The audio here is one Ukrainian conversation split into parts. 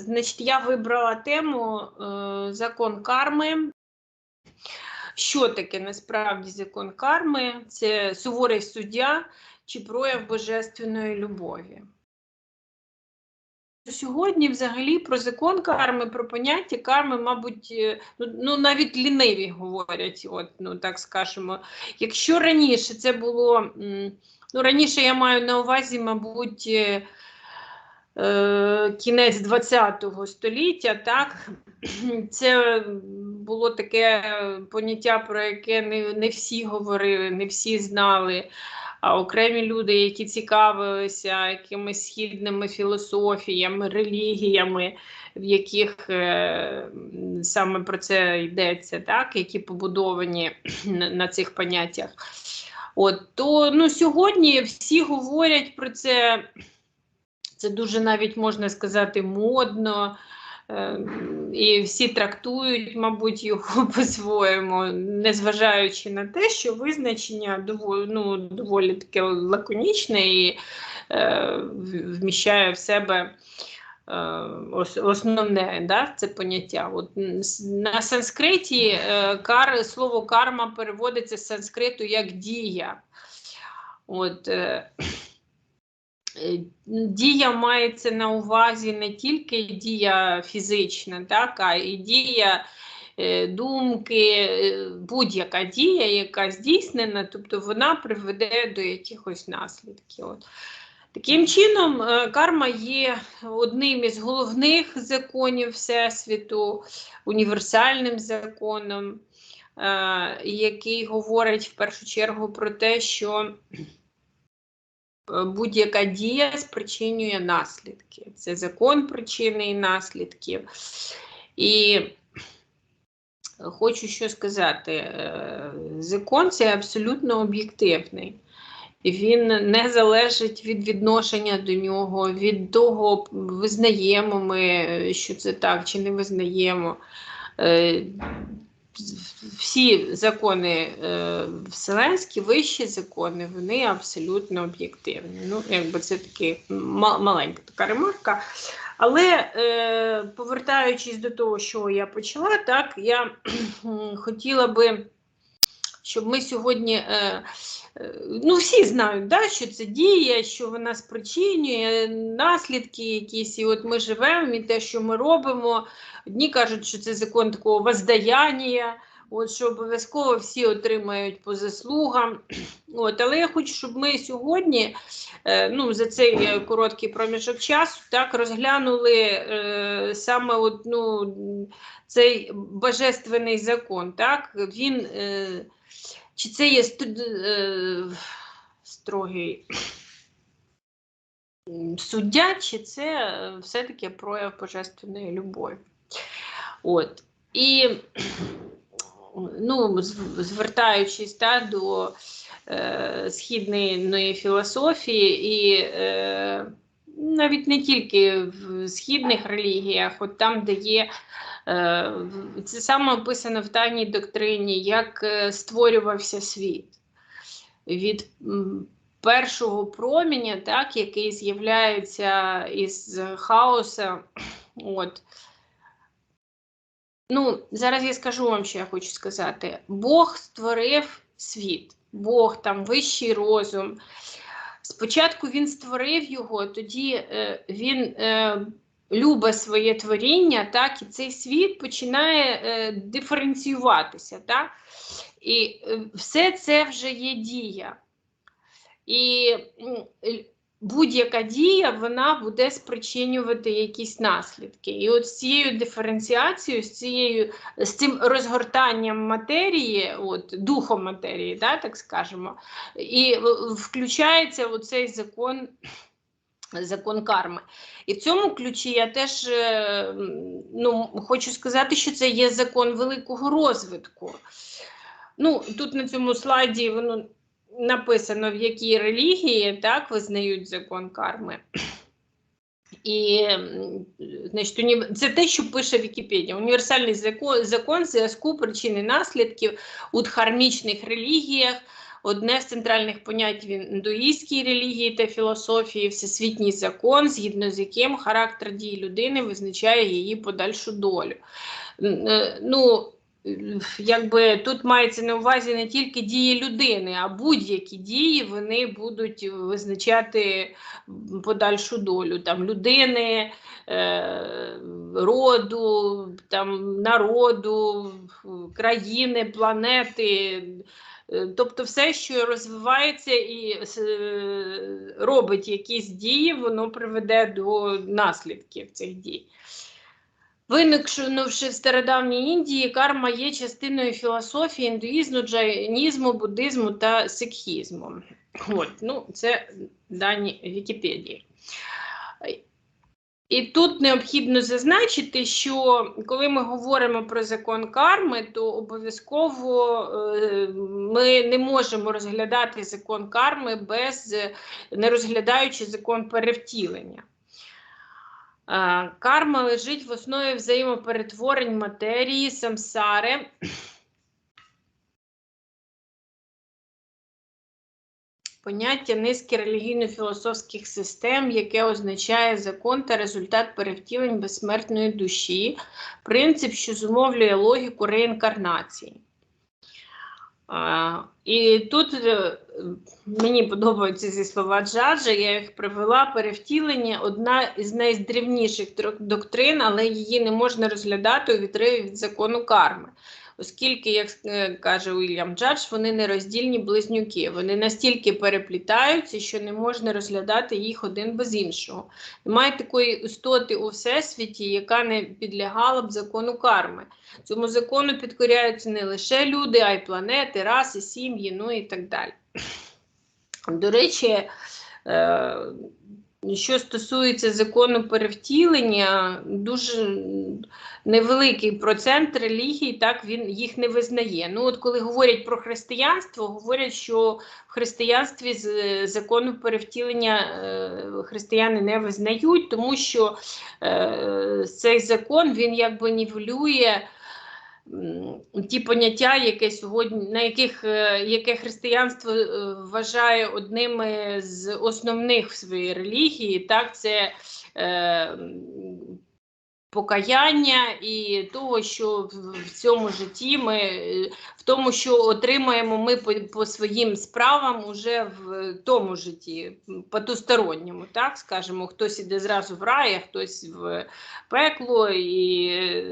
Значить, я вибрала тему е, закон карми. Що таке насправді закон карми? Це суворий суддя чи прояв божественної любові. Сьогодні, взагалі, про закон карми, про поняття карми, мабуть, е, ну, ну навіть ліниві говорять, от, ну так скажемо. Якщо раніше це було, ну раніше я маю на увазі, мабуть, е, кінець ХХ століття, так, це було таке поняття, про яке не, не всі говорили, не всі знали. А окремі люди, які цікавилися якимись східними філософіями, релігіями, в яких е, саме про це йдеться, так, які побудовані на цих поняттях. От, то ну, сьогодні всі говорять про це. Це дуже навіть можна сказати модно, е, і всі трактують, мабуть, його по-своєму, незважаючи на те, що визначення доволі, ну, доволі таке лаконічне і е, вміщає в себе е, основне да, це поняття. От, на санскриті е, кар, слово карма переводиться з санскриту як дія. От, е, Дія мається на увазі не тільки дія фізична, так, а і дія е, думки, е, будь-яка дія, яка здійснена, тобто вона приведе до якихось наслідків. От. Таким чином, е, карма є одним із головних законів Всесвіту, універсальним законом, е, який говорить в першу чергу про те, що е, будь-яка дія спричинює наслідки. Це закон причини і наслідків. І хочу що сказати: е, закон це абсолютно об'єктивний. Він не залежить від відношення до нього, від того, визнаємо ми, що це так чи не визнаємо. Всі закони е, вселенські, вищі закони, вони абсолютно об'єктивні. Ну, якби це таки ма- маленька така ремарка. Але е, повертаючись до того, що я почала, так я хотіла би, щоб ми сьогодні. Е, е, Ну, всі знають, да, що це дія, що вона спричинює наслідки якісь, і от ми живемо, і те, що ми робимо. Одні кажуть, що це закон такого воздаяння, от що обов'язково всі отримають по заслугам. От, але я хочу, щоб ми сьогодні, е, ну, за цей е, короткий проміжок часу, так розглянули е, саме от, ну, цей божественний закон. Так? Він, е, чи це є студ, е, строгий суддя, чи це е, все-таки прояв божественної любові. От. І ну, звертаючись та, до е, східної філософії, і е, навіть не тільки в східних релігіях, от там, де є. Е, Це саме описано в тайній доктрині, як е, створювався світ. Від першого проміння, так, який з'являється із хаоса. От. Ну, зараз я скажу вам, що я хочу сказати. Бог створив світ, Бог там вищий розум. Спочатку він створив його, тоді е, він е, любить своє творіння, так, і цей світ починає е, диференціюватися. Так? І е, все це вже є дія. І будь-яка дія вона буде спричинювати якісь наслідки. І от з цією диференціацією, з цією з цим розгортанням матерії, от духом матерії, да, так скажемо, і включається оцей закон. Закон карми. І в цьому ключі я теж е, ну, хочу сказати, що це є закон великого розвитку. Ну, тут на цьому слайді воно написано, в якій релігії так визнають закон карми. І значить, це те, що пише Вікіпедія. Універсальний закон, закон зв'язку причин і наслідків у дхармічних релігіях одне з центральних понять в індуїстській релігії та філософії всесвітній закон, згідно з яким характер дій людини визначає її подальшу долю. Е, Ну, якби тут мається на увазі не тільки дії людини, а будь-які дії вони будуть визначати подальшу долю там людини, е, роду, там народу, країни, планети. Е, Тобто все, що розвивається і е, робить якісь дії, воно приведе до наслідків цих дій. Виникнувши в стародавній Індії, карма є частиною філософії індуїзму, джайнізму, буддизму та сикхізму. От, ну, це дані Вікіпедії. І тут необхідно зазначити, що коли ми говоримо про закон карми, то обов'язково е, ми не можемо розглядати закон карми без не розглядаючи закон перевтілення. Е, Карма лежить в основі взаємоперетворень матерії, самсари. Поняття низки релігійно-філософських систем, яке означає закон та результат перевтілень безсмертної душі, принцип, що зумовлює логіку реінкарнації. І тут е, мені подобаються ці слова Джаджа, я їх привела. Перевтілення одна із найдрівніших доктрин, але її не можна розглядати у відриві від закону карми. Оскільки, як е, каже Уільям Джадж, вони нероздільні близнюки. Вони настільки переплітаються, що не можна розглядати їх один без іншого. Немає такої істоти у всесвіті, яка не підлягала б закону карми. Цьому закону підкоряються не лише люди, а й планети, раси, сім'ї, ну і так далі. До речі, е, що стосується закону перевтілення, дуже невеликий процент релігій так він їх не визнає. Ну, от коли говорять про християнство, говорять, що в християнстві з закону перевтілення е, християни не визнають, тому що е, цей закон він якби нівелює. Ті поняття, яке сьогодні, на яких е, яке християнство е, вважає одними з основних в своїй релігії, так це е, покаяння і того, що в- цьому житті ми в тому, що отримаємо ми по, по своїм справам уже в тому житті, потусторонньому, так скажемо, хтось іде зразу в рай, а хтось в пекло, і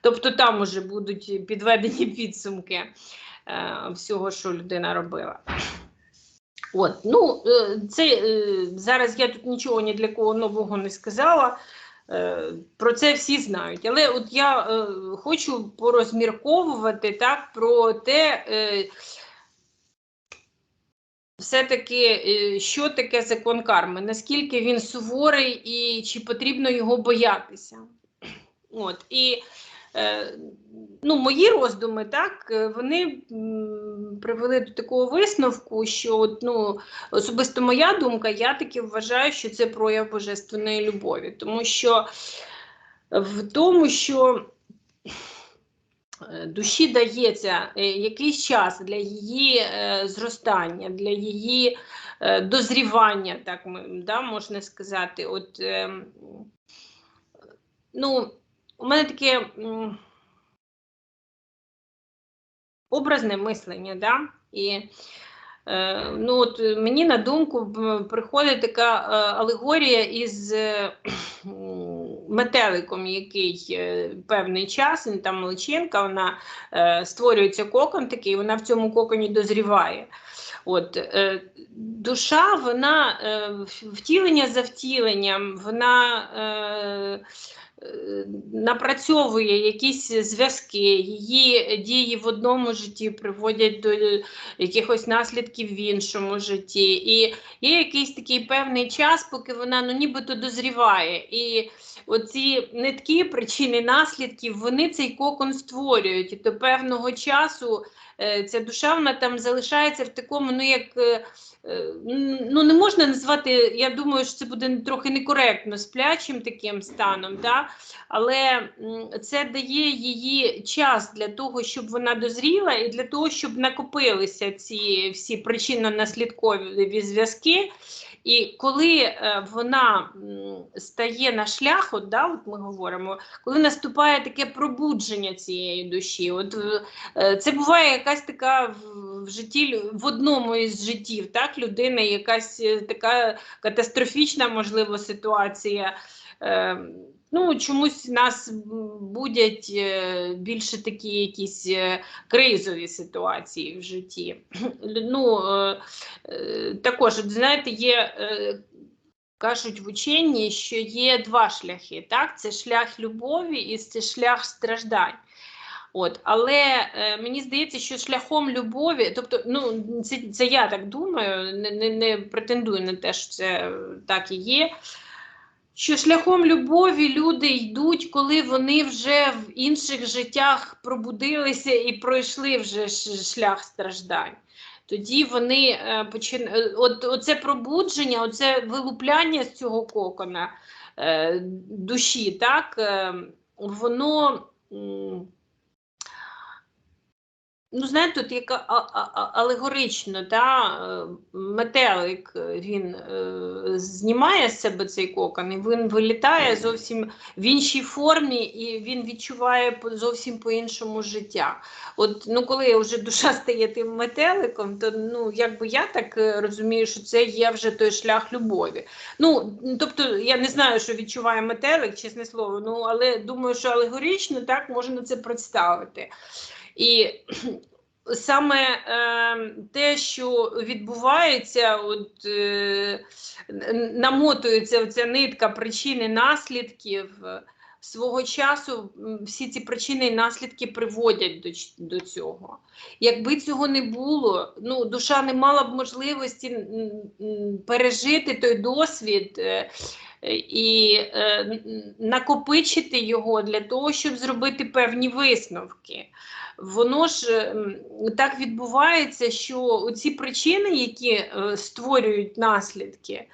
тобто там уже будуть підведені підсумки е, всього, що людина робила. От, ну, е, це е, зараз я тут нічого ні для кого нового не сказала. Е, Про це всі знають. Але от я е, хочу порозмірковувати так про те, е, все-таки, що таке закон карми, наскільки він суворий і чи потрібно його боятися. От, і ну, мої роздуми, так, е, вони привели до такого висновку, що ну, особисто моя думка, я таки вважаю, що це прояв божественної любові, тому що в тому, що е, душі дається е, якийсь час для її е, зростання, для її е, дозрівання, так да, можна сказати. От, е, ну, у мене таке образне мислення, да? і е, ну, от, мені на думку приходить така е, алегорія із е, метеликом, який е, певний час, він там личинка, вона е, створюється кокон такий, вона в цьому коконі дозріває. От, е, душа, вона е, втілення за втіленням, вона е, напрацьовує якісь зв'язки, її дії в одному житті приводять до е, якихось наслідків в іншому житті. І є якийсь такий певний час, поки вона ну, нібито дозріває. І оці нитки, причини наслідків, вони цей кокон створюють. І до певного часу е, ця душа там залишається в такому, ну як е, е, ну не можна назвати, я думаю, що це буде трохи некоректно сплячим таким станом, да? але це дає її час для того, щоб вона дозріла, і для того, щоб накопилися ці всі причинно-наслідкові зв'язки. І коли е, вона стає на шлях, от, да, от ми говоримо, коли наступає таке пробудження цієї душі, от е, це буває якась така в, житті в одному із життів, так, людини, якась е, така катастрофічна, можливо, ситуація. Е, Ну, чомусь нас будять е, більше такі якісь е, кризові ситуації в житті. Ну, е, також, знаєте, є, кажуть в ученні, що є два шляхи. Так? Це шлях любові і це шлях страждань. От, але е, мені здається, що шляхом любові, тобто, ну це, це я так думаю, не, не, не претендую на те, що це так і є. Що шляхом любові люди йдуть, коли вони вже в інших життях пробудилися і пройшли вже шлях страждань. Тоді вони починають почин... е, от оце пробудження, оце вилупляння з цього кокона е, душі, так, е, воно. Ну, знаєте, тут як алегорично, та, е, метелик е, він е, знімає з себе цей кокон, і він вилітає зовсім в іншій формі, і він відчуває зовсім по-іншому життя. От, ну, коли вже душа стає тим метеликом, то ну, якби я так розумію, що це є вже той шлях любові. Ну, тобто, я не знаю, що відчуває метелик, чесне слово, ну, але думаю, що алегорично так можна це представити. І саме е, те, що відбувається, от, е, намотується ця нитка причин і наслідків. е, Свого часу всі ці причини і наслідки приводять до, до цього. Якби цього не було, ну, душа не мала б можливості пережити той досвід е, і е, накопичити його для того, щоб зробити певні висновки воно ж ем, так відбувається, що ці причини, які е, створюють наслідки,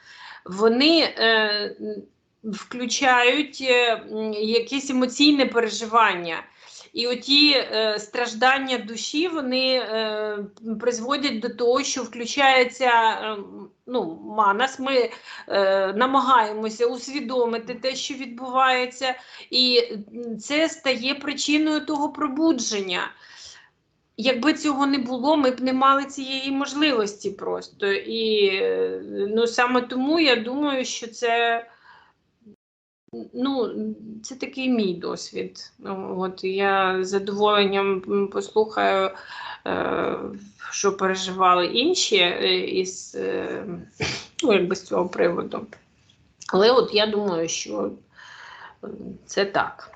вони е, включають е, якесь емоційне переживання. І оті е, страждання душі вони е, призводять до того, що включається е, ну, манас. Ми е, намагаємося усвідомити те, що відбувається, і це стає причиною того пробудження. Якби цього не було, ми б не мали цієї можливості просто. І е, ну, саме тому я думаю, що це, ну, це такий мій досвід. От я з задоволенням послухаю, е, що переживали інші е, із, е, ну, якби з цього приводу. Але от я думаю, що це так.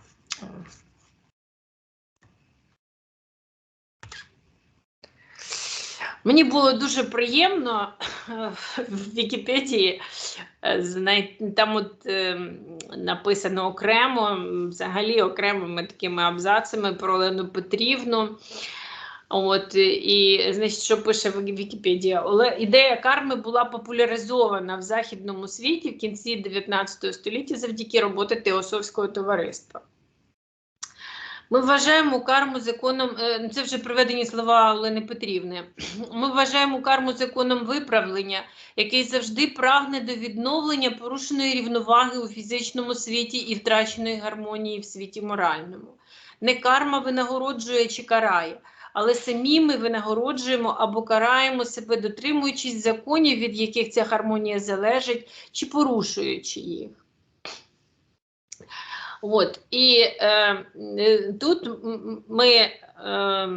Мені було дуже приємно в Вікіпедії. е, Там от е, написано окремо, взагалі окремими такими абзацами про Олену Петрівну. От і значить, що пише Вікіпедія? Оле ідея карми була популяризована в західному світі в кінці 19 століття завдяки роботи Теософського товариства. Ми вважаємо карму законом, е, це вже приведені слова Олени Петрівни. Ми вважаємо карму законом виправлення, який завжди прагне до відновлення порушеної рівноваги у фізичному світі і втраченої гармонії в світі моральному. Не карма винагороджує чи карає, але самі ми винагороджуємо або караємо себе, дотримуючись законів, від яких ця гармонія залежить, чи порушуючи їх. От і е, тут ми. Е,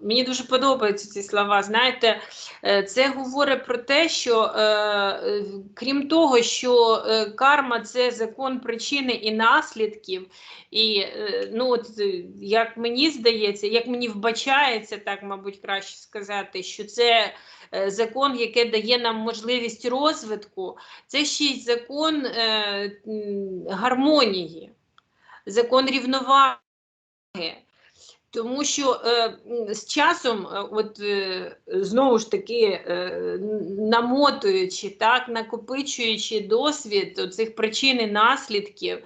Мені дуже подобаються ці слова. Знаєте, е, це говорить про те, що е, крім того, що е, карма це закон причини і наслідків, і ну от як мені здається, як мені вбачається, так мабуть краще сказати, що це закон, який дає нам можливість розвитку, це ще й закон гармонії, закон рівноваги. Тому що е, з часом, е, от е, знову ж таки, е, намотуючи, так, накопичуючи досвід цих причин і наслідків,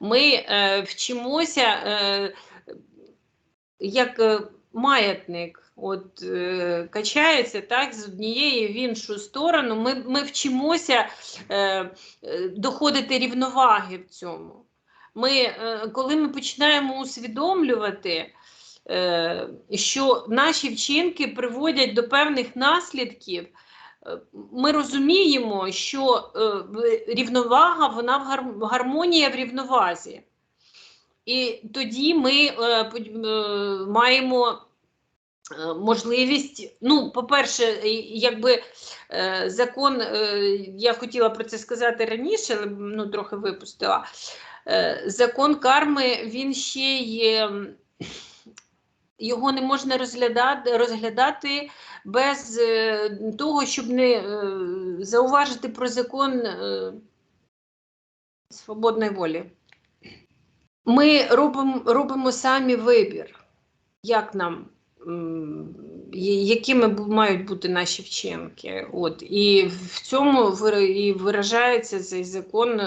ми е, вчимося е, як е, маятник. От е, качається так з однієї в іншу сторону. Ми, ми вчимося е, е, доходити рівноваги в цьому. Ми, е, коли ми починаємо усвідомлювати, що наші вчинки приводять до певних наслідків, е, ми розуміємо, що е, рівновага, вона в гар- гармонія в рівновазі. І тоді ми е, е, маємо е, можливість, ну, по-перше, якби е, закон, е, я хотіла про це сказати раніше, але ну, трохи випустила. Е, Закон карми, він ще є, його не можна розглядати, розглядати без е, того, щоб не е, зауважити про закон е, свободної волі. Ми робимо, робимо самі вибір, як нам, якими мають бути наші вчинки. От. І в цьому і виражається цей закон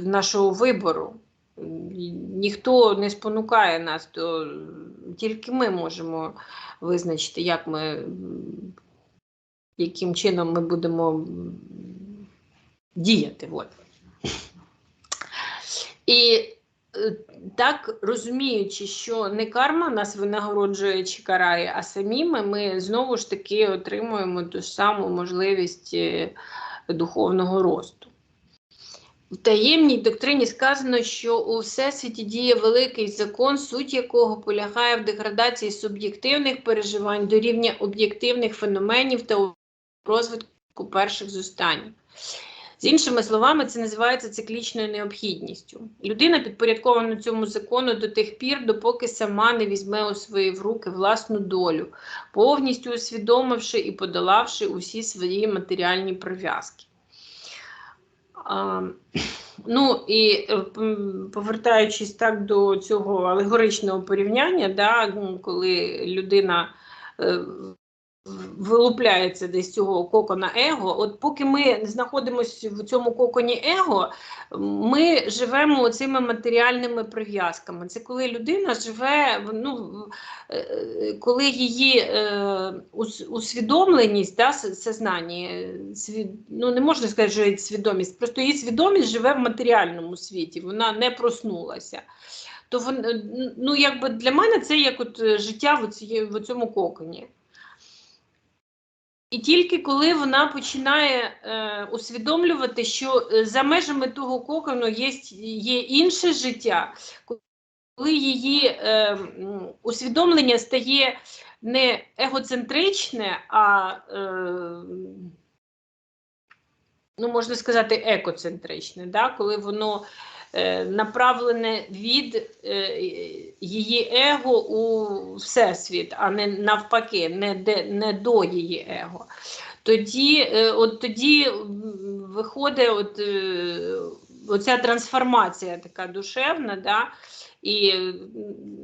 нашого вибору. Ніхто не спонукає нас, то тільки ми можемо визначити, як ми, яким чином ми будемо діяти. От. І е, так розуміючи, що не карма нас винагороджує чи карає, а самі ми, ми знову ж таки отримуємо ту ж саму можливість е, духовного росту. В таємній доктрині сказано, що у всесвіті діє великий закон, суть якого полягає в деградації суб'єктивних переживань до рівня об'єктивних феноменів та розвитку перших зостанів. З іншими словами, це називається циклічною необхідністю. Людина підпорядкована цьому закону до тих пір, допоки сама не візьме у свої в руки власну долю, повністю усвідомивши і подолавши усі свої матеріальні прив'язки. Ну і е, повертаючись так до цього алегоричного порівняння, да, коли людина е, вилупляється десь цього кокона его. От поки ми знаходимося в цьому коконі его, ми живемо цими матеріальними прив'язками. Це коли людина живе, ну, е, коли її е, усвідомленість, да, е, свід, ну не можна сказати, що є свідомість, просто її свідомість живе в матеріальному світі, вона не проснулася. То е, ну, якби для мене це як от е, життя в цьому коконі. І тільки коли вона починає е, усвідомлювати, що е, за межами того кокону є, є інше життя, коли її е, усвідомлення стає не егоцентричне, а е, ну, можна сказати, екоцентричне, да? коли воно е, направлене від е, її его у всесвіт, а не навпаки, не, де, не до її его. Тоді, е, от тоді виходить от, е, оця трансформація така душевна, да? і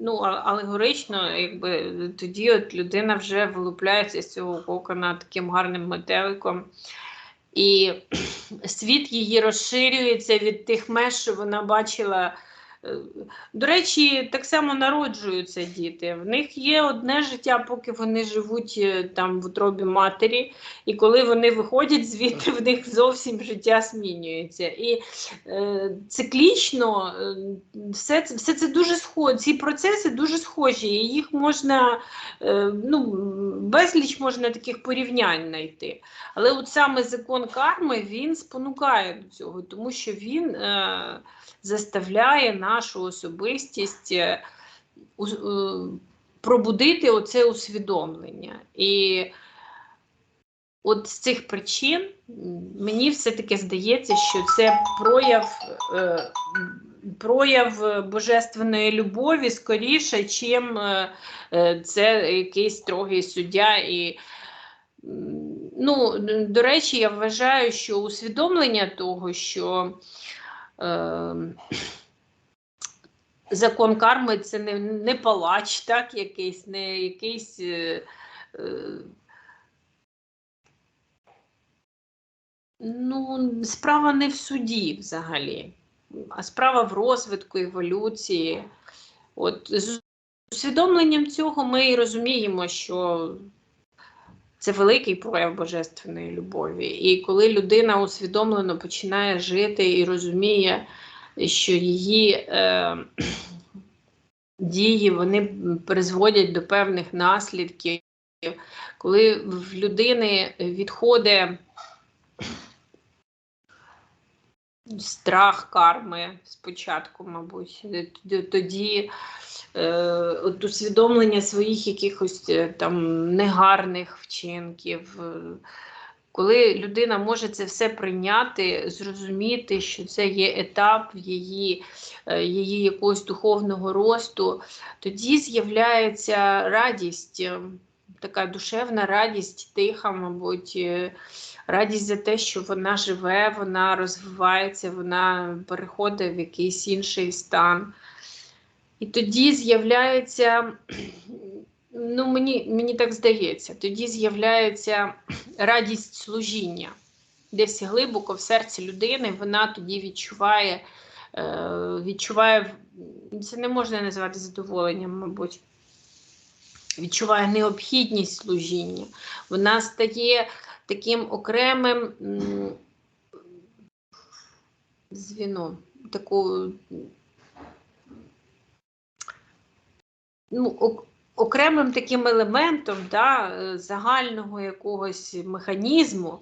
ну, алегорично, якби тоді от людина вже вилупляється з цього кокона таким гарним метеликом. І світ її розширюється від тих меж, що вона бачила. До речі, так само народжуються діти. В них є одне життя, поки вони живуть е, там в утробі матері, і коли вони виходять звідти, в них зовсім життя змінюється. І е, циклічно е, все, все це дуже схоже, ці процеси дуже схожі, і їх можна е, ну, безліч можна таких порівнянь знайти. Але от саме закон карми він спонукає до цього, тому що він е, заставляє нашу особистість е, е, пробудити оце усвідомлення. І от з цих причин мені все-таки здається, що це прояв. Е, Прояв божественної любові скоріше, чим це якийсь строгий суддя і Ну, до речі, я вважаю, що усвідомлення того, що е, закон карми це не, не палач, так, якийсь, не якийсь. Е, е, ну, справа не в суді взагалі, а справа в розвитку, еволюції. От, з усвідомленням цього ми і розуміємо, що це великий прояв божественної любові. І коли людина усвідомлено починає жити і розуміє, що її е, дії вони призводять до певних наслідків, коли в людини відходить страх карми спочатку, мабуть, тоді е, от усвідомлення своїх якихось е, там негарних вчинків. е, Коли людина може це все прийняти, зрозуміти, що це є етап її, е, її якогось духовного росту, тоді з'являється радість, е, така душевна радість, тиха, мабуть, е, радість за те, що вона живе, вона розвивається, вона переходить в якийсь інший стан. І тоді з'являється, ну мені, мені так здається, тоді з'являється радість служіння. Десь глибоко в серці людини вона тоді відчуває, е, відчуває, це не можна назвати задоволенням, мабуть. Відчуває необхідність служіння. Вона стає таким окремим звіном, таку ну, окремим таким елементом да, е, загального якогось механізму,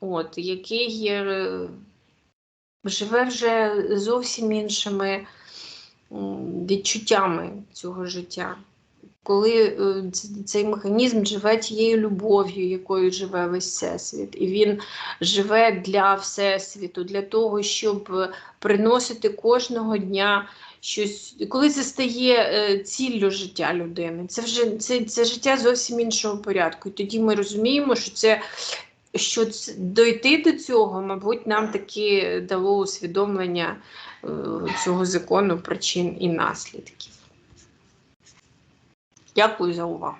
от, який е, живе вже зовсім іншими відчуттями цього життя. Коли е, цей механізм живе тією любов'ю, якою живе весь всесвіт, і він живе для всесвіту, для того, щоб приносити кожного дня щось, коли це стає е, ціллю життя людини, це вже це, це життя зовсім іншого порядку. І тоді ми розуміємо, що це. Що дойти до цього, мабуть, нам таки дало усвідомлення е, цього закону причин і наслідків. Дякую за увагу.